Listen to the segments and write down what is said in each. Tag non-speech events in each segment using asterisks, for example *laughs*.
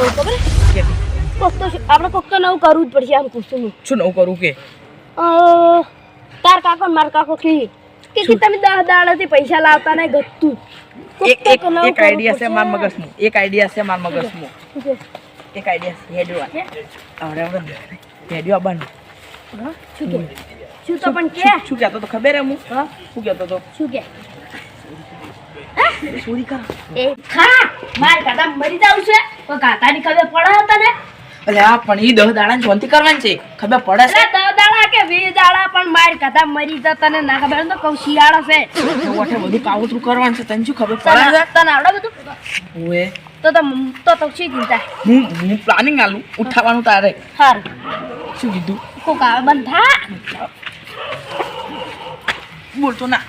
ખબર કોક આપણે કોક તો નવું કરવું જ પડશે આમ કુસુમ શું નવું કરવું કે? તાર કાકો ને માર કાકો કે તમે દસ દાડાથી પૈસા લાવતા નહીં ગતું એક એક એક આઈડિયા છે. માર મગજમાં. એક આઈડિયા છે માર મગજમાં. એક આઈડિયા છે હેડવા આવડે આવડે હેડવા બન. શું તો પણ કે? શું કહેતો તો ખબર હે હું? હા? શું કહેતો તો? શું કે? ચોરી કર. એ ખા માર કાતા મરી જાવ છે. કોઈ કાકાની ખબર પડે હતા ને અલે આ પણ ઈ દહ દાડા શાંતિ કરવાની છે. ખબર પડે છે? દહ દાડા કે વીસ દાડા પણ માર કાતા મરી જા તને ના ખબર તો કહું શિયાળો છે. ઓઠે બધું કાવતરું કરવાનું છે. તને શું ખબર પડે છે? તને આવડે બધું? ઓએ. તો તો તો તો શી ચિંતા હું હું પ્લાનિંગ આલું. ઉઠાવવાનું તારે. હાર. શું કીધું? કોક આવે બંધ? થા બોલતો ના.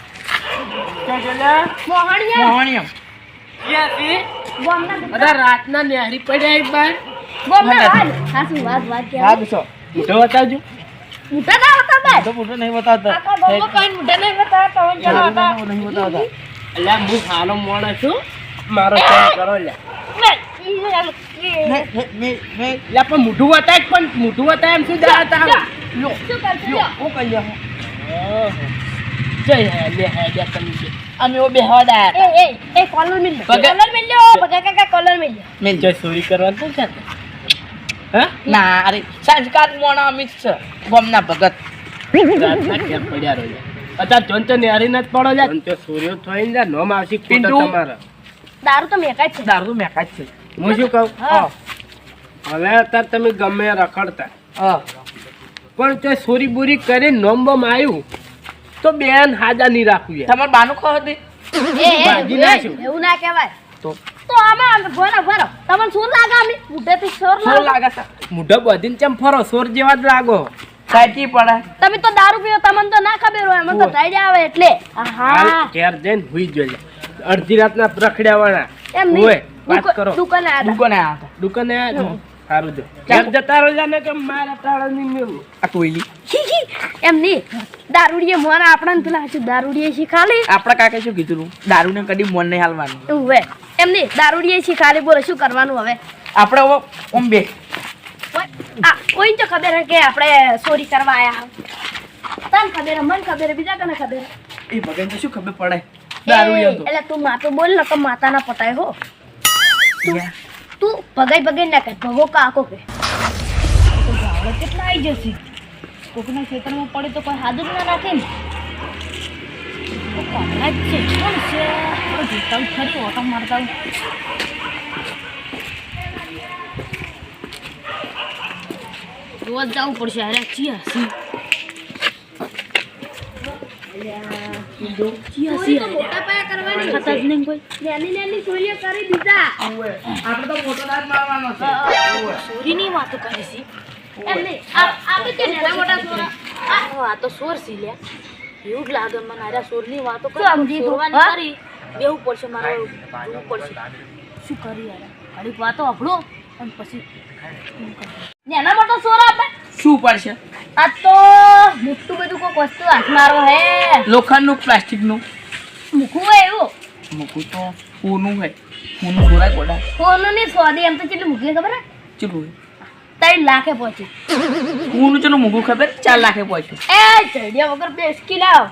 મોહણીયમ રાતના નેહરી પડ્યા બાર. ગોમના વાત હાસુ વાત વાત કે હા દોસ્તો મોઢો બતાવજો. મુઠા ના હતા તો મોટો નહીં બતાવતા. કઈ નહીં હતા તો ચલો હતા નહીં બતાવતા. એટલે હું સારો માણસ છું. મારો ચેક કરો લે પણ મોઢું બતાય પણ મોઢું બતાય એમ શું જા, જાતા જા. લો શું કરશે જય હે લે હે તમે અમે ઓ બેહવા દા એ એ એ કોલર મિલ કોલર મિલ લો પગે કાકા કોલર મિલ મેં જય ચોરી કરવાનું શું છે હે? ના. અરે સંસ્કાર મોણા અમિત છે. ગોમના ભગત. રાતના કેમ પડ્યા રહો અત્યારે જોન તો નેહરી નથી પડો તો સૂર્ય થઈને જા નોમ આવશે ખોટો તમારા. દારૂ તો મેકાય છે. દારૂ તો મેકા છે. હું શું કહું? હા. હવે અત્યારે તમે ગમે રખડતા. હા. પણ જો સોરી બોરી કરી નોમ બમ આવ્યું તો બેન હાજા નહીં રાખવી તમારે બાનું ખો હતી. એવું ના કહેવાય. તો? તો આમાં ભરો ભરો. તમને શું લાગે અમે મુઠેથી સોર શું લાગે? લાગે છે? મોઢો બધીને ચમ ફરો? સોર જેવા જ લાગો. સાચી પડે તમે તો દારૂ પીઓ તમને તો ના ખબર હોય. મને તો. ટાઈડ આવે એટલે. હા ઘેર જઈને હુઈ અડધી રાતના રખડ્યા વાળા. એમ નહીં. વાત દુકાને દુકાને દુકાને સારું જો ઘેર જતા રહો જાને કે મારા તાળા નહીં મેળવું. આ ટોયલી હી, હી. એમ નહીં. દારૂડીએ મોન આપણને પેલા શું દારૂડીએ શીખાલી. આપણા કાકે શું કીધું દારૂ ને કદી મોન નહીં હાલવાનું. એવું એમ નહીં દારૂડીએ શીખાલી બોલે શું કરવાનું હવે? આપણે હવે ઓમ બે. કોઈ તો ખબર કે આપણે ચોરી કરવા આયા તને ખબર મને ખબર બીજા કને ખબર એ ભગન તો શું ખબર પડે? દારૂ એટલે તું માતો બોલ ને તો માતાના પટાય હો. તું ભગાઈ ભગાઈ ના કર ભગો કાકો કે. તો કેટલા આવી જશે? કોકના ખેતરમાં પડે તો કોઈ જ ના રાખે ને. તો છે, કોણ તો મારતા હું. રોજ જવું પડશે અરે ચી હસી ખાતા જ નહીં કોઈ. નાની નાની ચોરીઓ કરી દીધા. આપણે તો મોટો દાંત મારવાનો છે. ચોરીની વાતો કરે છે. એમ નહીં. આ આપણે કે નાના મોટા ચોર. આ તો સોર સી લે એવું જ લાગે મને. આરા ચોરની વાતો કરે? સમજી કરી. બેવું પડશે મારે. જોવું પડશે. શું કરી યાર? વાતો આપણો અને પછી નાના મોટા ચોર આપણે. શું પડશે આ તો મોટું બધું કોઈ વસ્તુ હાથ મારો હે. લોખંડનું પ્લાસ્ટિકનું? મૂકવું હોય એવું? મૂકું તો પૂનું હોય. પૂનું ખોરાક ગોડા ફોનનું નહીં સોદી એમ તો કેટલું મૂકીએ ખબર ચેટલું ત્રણ લાખે પહોંચ્યું. પૂનું ચેટલું મૂકું ખબર? ચાર લાખે પહોંચ્યું. એ ચડિયા વગર બેસકી લાવ.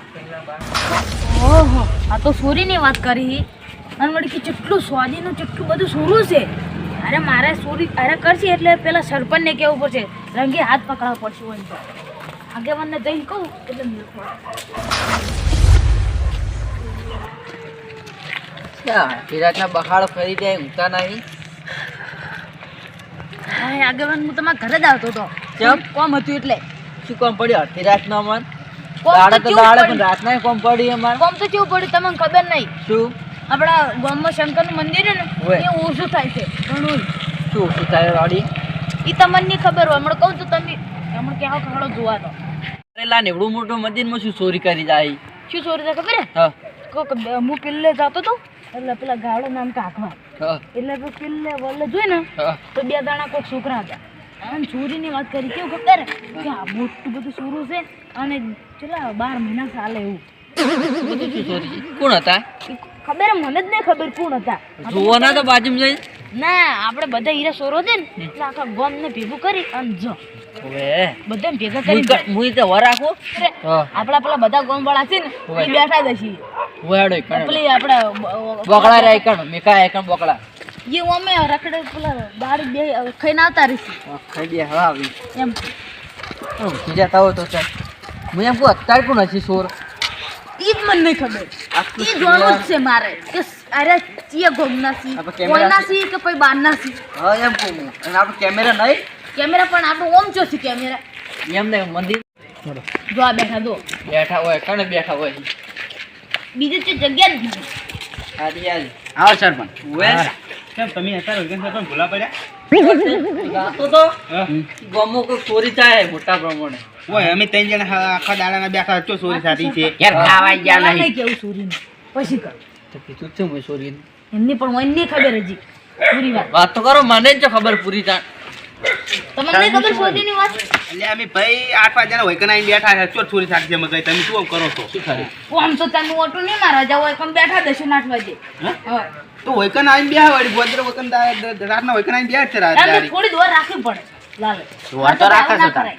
ઓહો આ તો સોરીની વાત કરી અને વળી કે કેટલું સ્વાદીનું કેટલું બધું સોરું છે. અરે મારે સોરી અરે કરશે એટલે પેલા સરપંચને કહેવું પડશે. રંગે હાથ પકડવા પડશે હોય તો. આગેવાનને જઈને કહું એટલે વિરાટના બહાડો ફરી જાય ઊંઘતા નહીં? હા આગેવાન હું તમારા ઘરે જ આવતો હતો. કેમ? કોમ હતું એટલે. શું કોમ પડ્યો? અડધી રાતનો મન કોમ દાડે તો દાડે પડ્યું? પણ રાતના કોમ પડી અમારે કોમ તો કેવું પડ્યું? તમને ખબર નહીં. શું? આપણા ગામમાં શંકરનું મંદિર છે ને. એ ઓછું થાય છે ઘણું. શું ઓછું થાય વાડી? એ તમને નહીં ખબર હોય હમણાં કહું તો તમે હમણાં ક્યાં ખાડો જોવા તો. અરેલા ને એવડું મોટું મંદિરમાં શું ચોરી કરી જાય? શું ચોરી થાય ખબર હા. કોક હું પેલે જતો તો એટલે પેલા ગાળો નામ કાકવા. એટલે પેલું પેલે વલ્લે જોઈ ને તો બે દાણા કોઈક છોકરા હતા. અને ચોરીની વાત કરી કેવું ખબર? કે આ મોટું બધું ચોરું છે અને ચલા બાર મહિના ચાલે એવું. બધું ચોરી કોણ હતા? ખબર મને જ નહીં ખબર કોણ હતા. જોવાના તો બાજુ જઈ. ના આપણે બધા હીરા સોરો છે ને એટલે આખા ગોમ ને ભેગું કરી અને જો. બધા ભેગા કરી હું તો વર રાખું. આપણા પેલા બધા ગોમ વાળા છે ને એ બેઠા જ છીએ વેડો પેલી આપણે બોકડા રે એકણ મેકા એકણ બોકડા એ અમે રખડે પેલા દાડી બે ખાઈને આવતા રહીશું. ખાઈ દે હા આવી. એમ. બીજા તાવો તો ચાલ. હું એમ કહું અત્યારે કોણ હશે સોર? ઈ જ મને ખબર. ઈ જોવાનું જ છે મારે. કે અરે ચિયા ગોમના સી કેમેરા કોઈના સી કે પછી બહારના સી? હા એમ કહું અને આપણું કેમેરા નહીં? કેમેરા પણ આપણો ઓમ જો છે કેમેરા. એમ નહીં મંદિર. જો આ બેઠા દો બેઠા હોય કણે બેઠા હોય? બીજે તો જગ્યા જ નથી. આવો સરપંચ. ઓય કેમ તમે અત્યારે વૈકન સરપંચ ભૂલા પડ્યા? ગાતો તો ગમો કોઈ ચોરી થાય મોટા પ્રમાણે ઓય અમે ત્રણ જણા આખા દાડાના બેઠા છો સોરી સાથી છે પેલા નહીં. કેવું સુરીને? પછી કર. તો કીધું છે મેં ચોરી એમની પણ મને ખબર હજી. પૂરી વાત. વાત તો કરો મને જ ખબર પૂરી થાય તમને વાત? એટલે અમે ભાઈ આઠ જણા હોય આવીને બેઠા છે ચોર સાથી તમે શું કરો છો? શું ખરી આમ તો તમે ઓટો નહીં મારા જાવ પણ બેઠા દશું આઠ વાગે. હા? તો વૈકન આવીને બે વાળી ગોદર વૈકન રાતના વૈકન આવીને બે છે રાત થોડી દોર રાખવી પડે. લાલે. દોર તો રાખે છે તારે.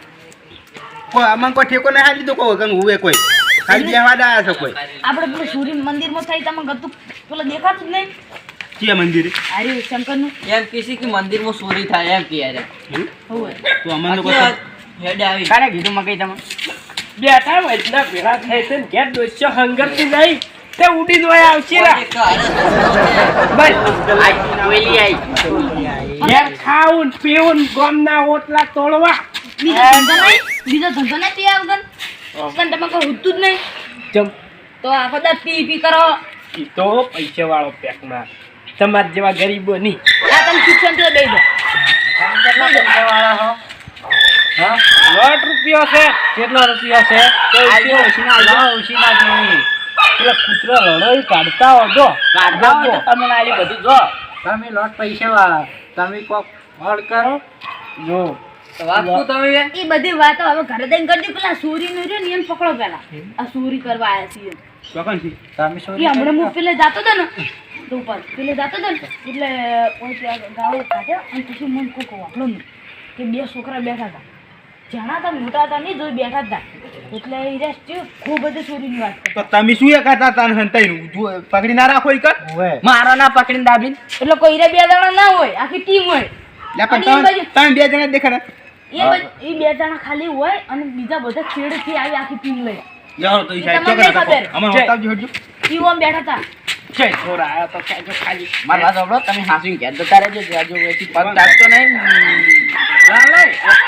કોઈ અમને કોઈ ઠેકો નહીં હાલી દો કોઈ વૈકન હુવે કોઈ. ખાલી બે વાડા આયા છે કોઈ. આપણે પેલું સૂર્ય મંદિરમાં થઈ તમે ગતું પેલો દેખાતું જ નહીં. કે મંદિર? અરે શંકરનું એમ કીધી કે મંદિરમાં ચોરી થાય એમ કે યાર હોય તો અમને આ હેડે આવી. કારે કીધું મગાઈ તમે? બેઠા વૈદના ભેળા થાય છે ને ઘેર દોસ્યો હંગરતી નહીં. તે ઉડી દોય આવશે રા ઘેર ખાવું ને પીવું ને ગોમના ઓટલા તોડવા. બીજો ધંધો નહીં? બીજો ધંધો નહીં પીવા વગર? પણ તમે કોઈ હુતું જ નહીં. જમ. તો આખો દા પી પી કરો. ઈ તો પૈસા વાળો પેકમાં. તમાર જેવા ગરીબો ની આ તમે શિક્ષણ તો દઈ દો લોટ રૂપિયો છે. કેટલો રૂપિયો છે? પેલા કૂતરો લડોઈ કાઢતા હો જો કાઢતા હોય તો તમને આલી બધું જો. તમે લોટ પૈસા વાળા તમે કોક ફળ કરો. જો. વાપરું તમે? એ બધી વાતો હવે ઘરે જઈને કરજો પેલા સુરી નું રહ્યો ને એને પકડો પેલા. આ સુરી કરવા આવ્યા છીએ. ચોકન છે એ હમણાં હું પેલે જાતો ને તો ઉપર. પેલે જાતો ને એટલે ગાળો કાઢ્યો અને પછી મને કોક વાપરો કે બે છોકરા બેઠા હતા. જાણા હતા મોટા હતા નહીં જોઈ બેઠા હતા. એટલે એ રેસ્ટ ખૂબ બધી ચોરીની વાત તો તમે શું એક હતા તાન હંતાઈ પકડી ના રાખો એક મારા ના પકડીને દાબીને. એટલે કોઈ રે બે જણા ના હોય આખી ટીમ હોય. લે પણ અને તમે તમે બે જણા જ દેખાડા. એ એ બે જણા ખાલી હોય અને બીજા બધા છેડેથી આવી આખી ટીમ લઈ. જાઓ તો ઈ તમને ચોકન હતા. અમાર બતાવજો હટજો ઈ બેઠા હતા. જય. છોરા આયો તો કહેજો ખાલી. મારા સાંભળો તમે હાસી કે જતા રહેજો જાજો વેચી પગ ચાલતો નહીં. અલ્યા તમે-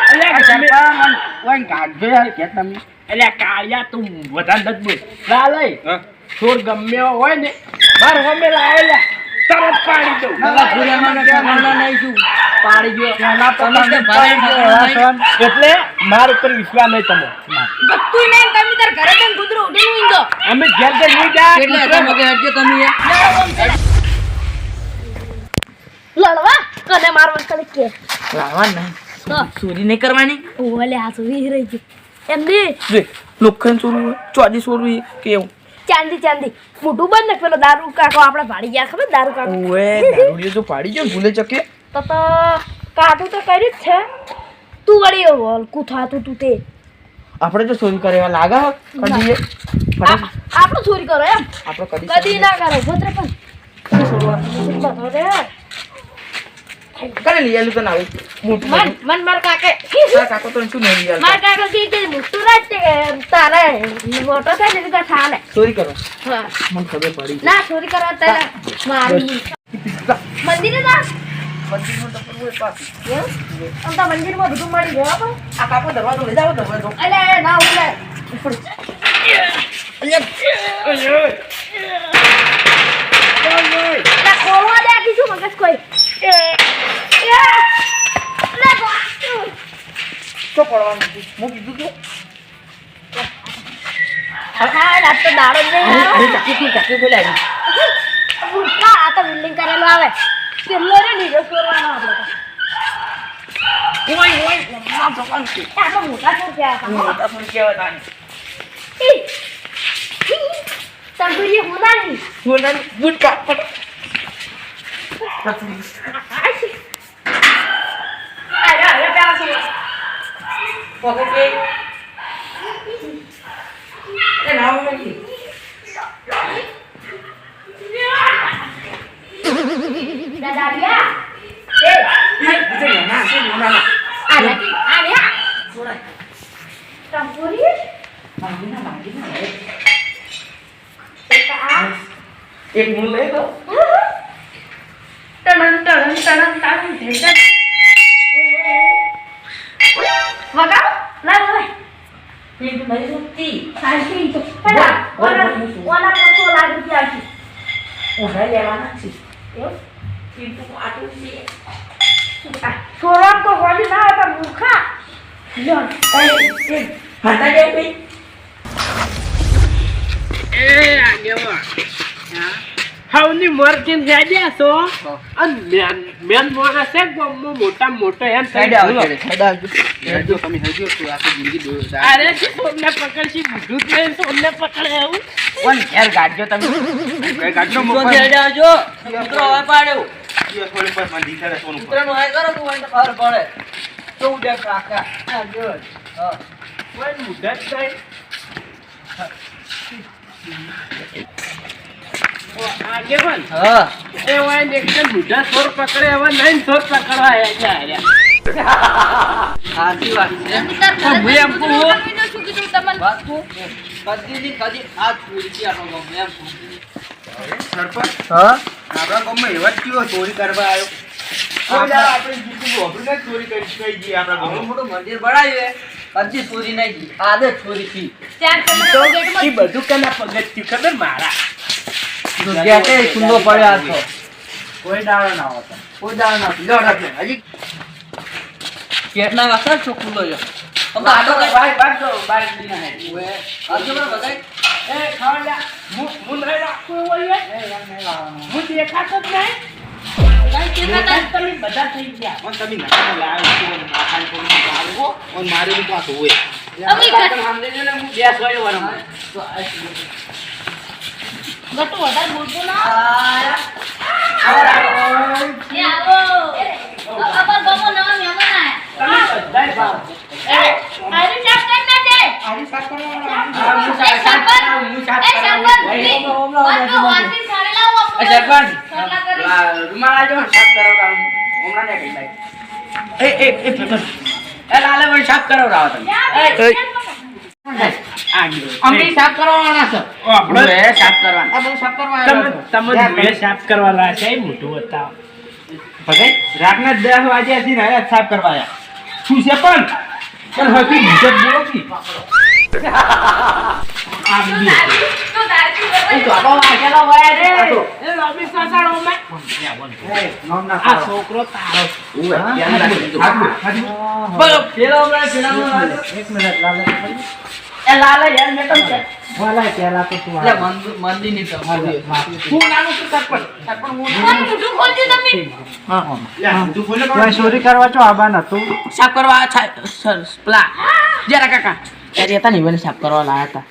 અલ્યા કાળિયા તું વધારે નથી બોલ. ચાલે ચોર ગમે હોય ને માર હોમે લાયેલા તરત પાડી દઉં. નહીં પાડી ગયો તો. એટલે માર ઉપર વિશ્વાસ નહીં તમે. બધું નહીં તમે તાર ઘરે જઈને કૂતરો ઉઠીને ઊંઘો. અમે ઘેર ઘેર નહીં જા. હતા મગે હટજો તમે? લડવા કને મારવા કને કે. લાવવા નહીં. ચોરી નહીં કરવાની? ઓલે આ વીહ રહી ગઈ એમ દે. લોખંડ ચોરી ચોરવું એ કેવું ચાંદી ચાંદી. મોટું બંધ ને પેલો દારૂ કાકો આપણે ભાડી ગયા ખબર? દારૂ કાકો ઓએ દારૂડિયો જો પાડી ગયો ભૂલે ચકે. તો તો કાટું તો કર્યું જ છે. તું વળી ઓલ થાતું તું તે. આપણે તો ચોરી કરે એવા કદી આપણે ચોરી કરો એમ. આપણે કદી કદી ના કરો ભદ્ર પણ કરે લઈ આલું તને આવું મોટું મન. મન માર કાકે તારા કાકો તો શું નહીં આલતા? માર કાકો કી કે મોટું રાજ કે તારે મોટો થાય ને તો ચાલે ચોરી કરો હા મને ખબર પડી ના ચોરી કરવા તારે મારું મંદિરે જા મંદિરમાં તો પણ હોય પાછું. એમ? તો મંદિરમાં બધું મળી ગયું પણ. આ કાકો દરવાજો લઈ જાઓ દરવાજો અલે ના ઉલે ના ખોલવા દે આખી શું મગજ કોઈ એ, એ. શું પડવાનું? હું કીધું તું મોટા એક મૂળ લઈ દો ટણન ટણન ટણન ટણન ઢેંચણ. વગાડો લાવ લાવ પીઠ નહીં સુતી શાંતિ તો પેલા ઓલા ઓલા પસો લાખ રૂપિયા છે ઉઠાઈ લેવાના છે એવું? પીઠ તો આટલું છે આ છોરા તો હોલી ના હતા મૂર્ખા લ્યો એ એ હટા દે ભાઈ એ આગેવાન હવની મરજીન હેડ્યા છો? અને મેન મેન મોણા છે ગમો મોટા મોટો એમ સાઈડ આવજો સાઈડ આવજો. હેડજો તમે હેડજો તો આખી જિંદગી દોડો અરે તમને સોમને પકડશી બુઢું જ તમને સોમને પકડે એવું. પણ ઘેર ગાડજો તમે? કઈ ગાડજો મોકો ઘેર આવજો મિત્રો હવે પાડ્યો. એ થોડી પર મને દીખાડે સોનું મિત્રો નો હાય કરો તું વાંટ તો ખબર પડે. તો ઉડે કાકા આ જો. હા. કોઈ મુઢા જ નહીં હા. એ હોય ને એકદમ સોર પકડે હવે નહીં સોર પકડવા હેડ્યા હેડ્યા સાચી વાત છે. પણ હું એમ કહું વાત કહું કદી ની કદી આ ચોરી આનો ગમે એમ સરપંચ હા? આપણા ગામમાં એવા જ કયો ચોરી કરવા આવ્યો? ચોરી કરી નહીં જી. આદે ચોરી થી બધું કના પગથિયું ખબર મારા? ગેટે ખુલ્લો પડ્યો આ કોઈ દાડો ના હતો કોઈ દાડો ના લ્યો રાખે હજી કેટલા વાસા છો ખુલ્લો છે તમે આટો કઈ ભાઈ ભાગ દો બાર દીના હે ઓએ બરાબર બધાય? એ ખાવા હું હું રાખો ઓય હું દેખાતો જ નહીં. જ તમે બધા થઈ ગયા. પણ તમે નાખો લાવ છો માથાને કોઈને મારવો ઓન પાછું હોય અમે ઘર- સામને જો ને હું બેસ હોય વરમ તો આ ગટુ વધારે બોલતો ના આ એ આવો. અબર ગમો નવા મહેમાન આયા. આરી સાફ કર ના દે આરી સાફ એ સરપંચ એ સરપંચ બંધો વાંચી સારે લાવો એ સરપંચ સરલા કરી. લા, રૂમાલ આજો સાફ કરાવડાવ હમણાં ને કઈ એ એ એ લાલે ભાઈ સાફ કરાવડાવો તમે. સાફ કરવાના છે. આપણે સાફ કરવાના. આપણે સાફ કરવા તમે તમે સાફ કરવાના છે એ મોટું બતાવો. ભગાઈ રાતના દસ વાગ્યા થી ને સાફ કરવા શું છે પણ? પણ હતી બોલો છોકરો મેં કેમ છે એટલે મંદિર મંદિરની તો હું નાનું છું સરપંચ સરપંચ હું પણ મોઢું ખોલજો તમે લે, તું સાફ કરવા પેલા જરા કાકા એ રહેતા નહીં મને સાફ કરવા લાયા હતા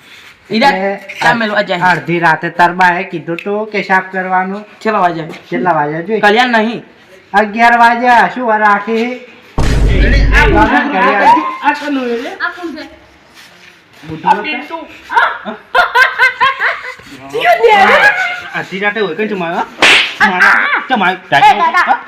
ઈરા તામેલ અજાય અડધી રાતે તરબાએ કીધું તું કે સાફ કરવાનું ચલો વાજે કેટલા વાગ્યા જોઈ કલ્યાણ નહીં અગિયાર વાગ્યા શું વાર રાખી આ વાગણ કરી આ. આ કનું એટલે આ કોણ છે આ પિન્ટુ અડધી રાતે હોય કઈ ચમાયો મારા ચમાયો એ દાદા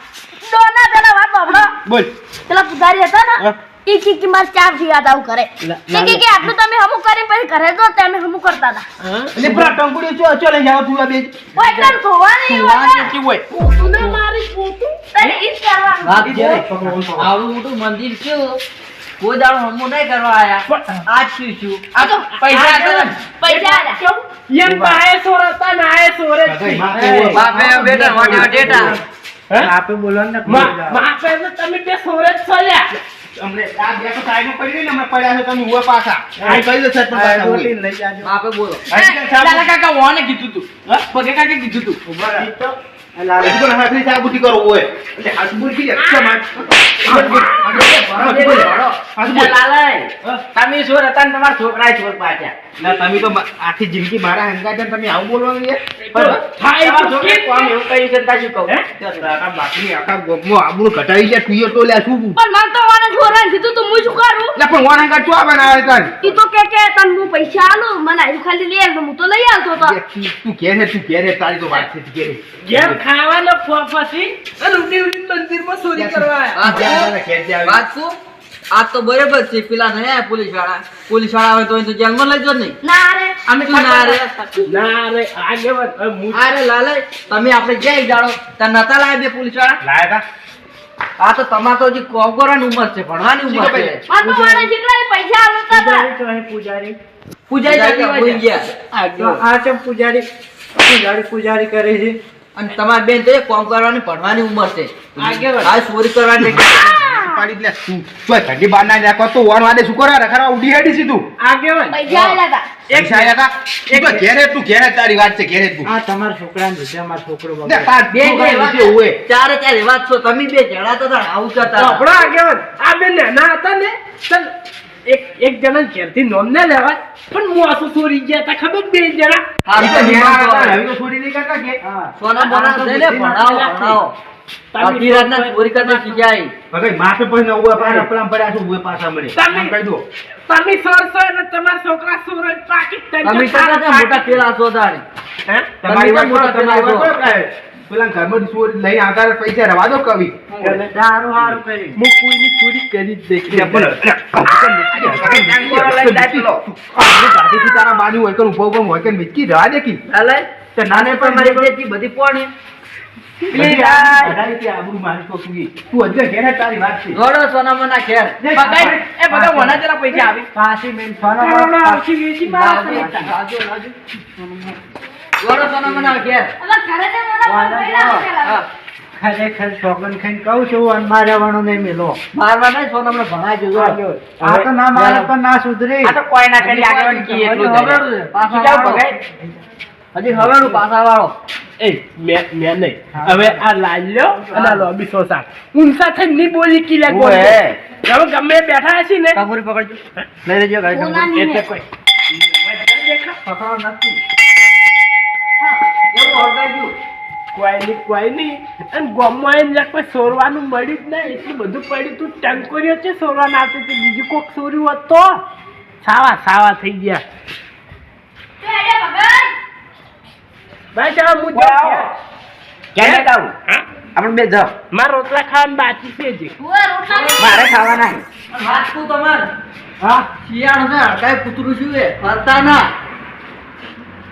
દોના પેલા વાત બાબડો બોલ પેલા પુજારી હતા ને હા. ઈ કી કે મારે ચારથી યાદ આવું કરે કે કે કે આટલું તમે હમું કરી પછી ઘરે તો તમે હમું કરતા હતા. એટલે પ્રા ટંગુડી ચો ચો લઈ જાવ તું આ બે? ઓય એકદમ ધોવા નહીં હોય નથી હોય. તું ને મારી પોતું. તને ઈ કરવાનું. વાત જો આવડું મોટું મંદિર કેવું કોઈ દાડો હમું નહીં કરવા આયા. આજ શું છું આ તો પૈસા પૈસા આલ્યા. એમ બાએ સોર હતા સોરે છે. બાપે બેટા વાડ્યો ડેટા આપે બોલવાનું ના મા- માપે તમે બે સોરે જ સોલ્યા અમને આ બે તો સાઈડમાં પડી ગઈ ને અમે પડ્યા છે તમે ઊભા પાછા. આ કહી દો સરપંચ પાછા હોય. લઈ જાજો. બાપે બોલો. હજી કાકા વાને કીધું તું. પગે કાકે કીધું તું. ઊભા તમે ચોર હતા તમારા છોકરાએ ચોર પાછા તમે તો આખી જિંદગી મારા હંગાત છે તમે આવું બોલવાનું છે? શું તું શું શું કે કે તને હું પૈસા આલું મને આયુ ખાલી લઈ હું તો કે તારી તો વાત છે ખાવાનો અને ઉડી ઉડી મંદિરમાં ચોરી કરવા. વાત શું? આ તો બરાબર છે પેલા ને પોલીસવાળા પોલીસવાળા આવે તો જેલમાં લઈ જો નહીં ના રે. અમે ના રે. ના રે આગેવાન અરે લાલે તમે આપણે ક્યાંય જાણો? ત્યાં નતા લાયા બે પોલીસવાળા લાયા આ તો તમારે તો હજી કોગોરાની ઉંમર છે ભણવાની ઉંમર છે. પૈસા પૂજારી પૂજારી. પૂજારી? પૂજારી પૂજારી કરે છે. અને તમારી બેન તો એ કોમ કરવાની ભણવાની ઉંમર છે. આ ચોરી કરવાની *laughs* પાડી દે. તું ચોય ઘંટી બાર ના નાખો તો વણ વાડે શું કરે? રખડા ઉડી હેડી સીધું. આગેવાન પૈસા આલ્યા હતા પૈસા આયા તા? તું ઘેરે તું ઘેરે તારી વાત છે ઘેરે તું. આ તમારા છોકરાને લીધે અમારો છોકરો ને બગડ્યો. બે છોકરા જે હોય ચારે ચાર એવા છો. તમે બે જણા આવું કરતા આ બે નાના હતા ને? ચાલ. એક એક જણા ઘેરથી નોમ ના લેવાય પણ મોસું ચોરી ગયા તા ખબર બે જણા? હાલ તો હવે. તો છોડી નહીં કરતા કે સોના બોના ભણાવો ભણાવો. અડધી રાતના ચોરી કરતા શીખ્યા હવે માથે પછી ને ઊભા પાછા અપલામ પડ્યા ઉભે પાછા મળે. તમે- કહી દો. તમે સોરસો એટલે તમારા છોકરા સોર પાકીટ તમે તો મોટા તારે. તમારી વાત તમારી વાત. પેલા ઘરમાં ચોરી લઈને આવતા પૈસા રવા દો કવિ. સારું સારું કર્યું હું કોઈની ચોરી કરી જ ગાડીથી તારા બાજુ હોય કે ઊભો ઊભો હોય કે મિચકી રવા દે કી. હાલે? તો નાને પણ મારી બધી પોણી. પૈસા આવી. પાછી બેન સોનો કરોડો આવશે વેચી મારા લાવજો, લાવજો, લાવજો. દોડો સોનામાં ઘેર હવે ઘરે તે મને વાંધો પૈસા નહીં. આપેલા. ખરેખર છોકન ખાઈને કહું છું અને મારવાનું નહીં મેલો મારવા નહીં સોનામાં ભણાવજો જો. આ તો ના મારે પણ ના સુધરી આ તો કોઈ ના કરી આગળ કી એટલું હજી કરે. હવેલું છે, પાછા શું જાવ વાળો. ભગાઈ? હજી હવેલું પાછા વાળો એ મેં મેં નહીં હવે આ લાલ્યો અને આ લોબી સોસા ઊંચા થઈને ની બોલી કી. હવે ગમે બેઠા છે ને પકડજો લઈ લેજો ગાડી એટલે ને. કોઈ પકડો નથી કોઈ કોઈની અને ગામમાં એમ લાગ કોઈ સોરવાનું મળ્યું જ નહીં. એટલું બધું પડ્યું તું. ટંકોરીઓ છે સોરવાના આવતી હતી. બીજું કોક સોર્યું હોત તો? સાવા સાવા થઈ ગયા. તો હેડે ભગત. ભાઈ ચાલો હું? જાઉં ક્યાં જતા આપણે બે જાઓ. મારા રોટલા ખાવાનું બાકી છે. મારે ખાવાના. વાત તમારે? હા? શિયાળ ને હડકાઈ કૂતરું છું? એ ફરતા ના.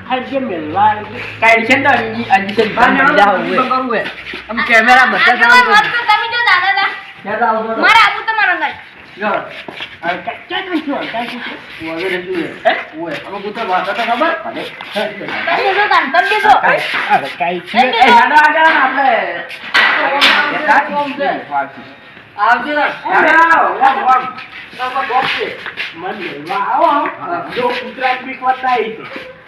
આવજો? આવું ને. આવજો આવો, આવો, આવો. આમાં કોમ છે. મને આવો જો કૂતરા બી કોતાઈ છે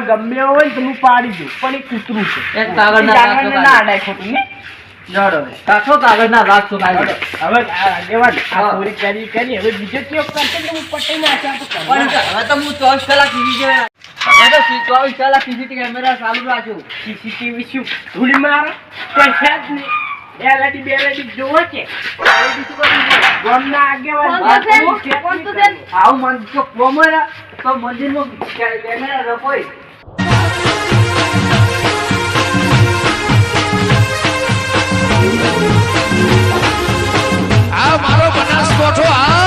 ગમે હોય. તો? હું પાડી દઉં પણ એ કૂતરું છે. એક ના અડાય ખોટું. હવે આગેવાન આ. કરી કરી. હવે બીજો કરશે ને હું પટાઈ નાખ્યા તો હવે તો હું ચોવીસ કલાક ટીવી જોયા. હવે તો ચોવીસ કલાક સીસીટીવી કેમેરા ચાલુ રાખ્યો સીસીટીવી શું? ધૂળી મારો? કોઈ છે જ નહીં. બે લાડી જોવો છે. ગામના આગેવાન આવું તો મંદિરમાં કેમેરા રખોય. આ મારો બનાસકોઠો આ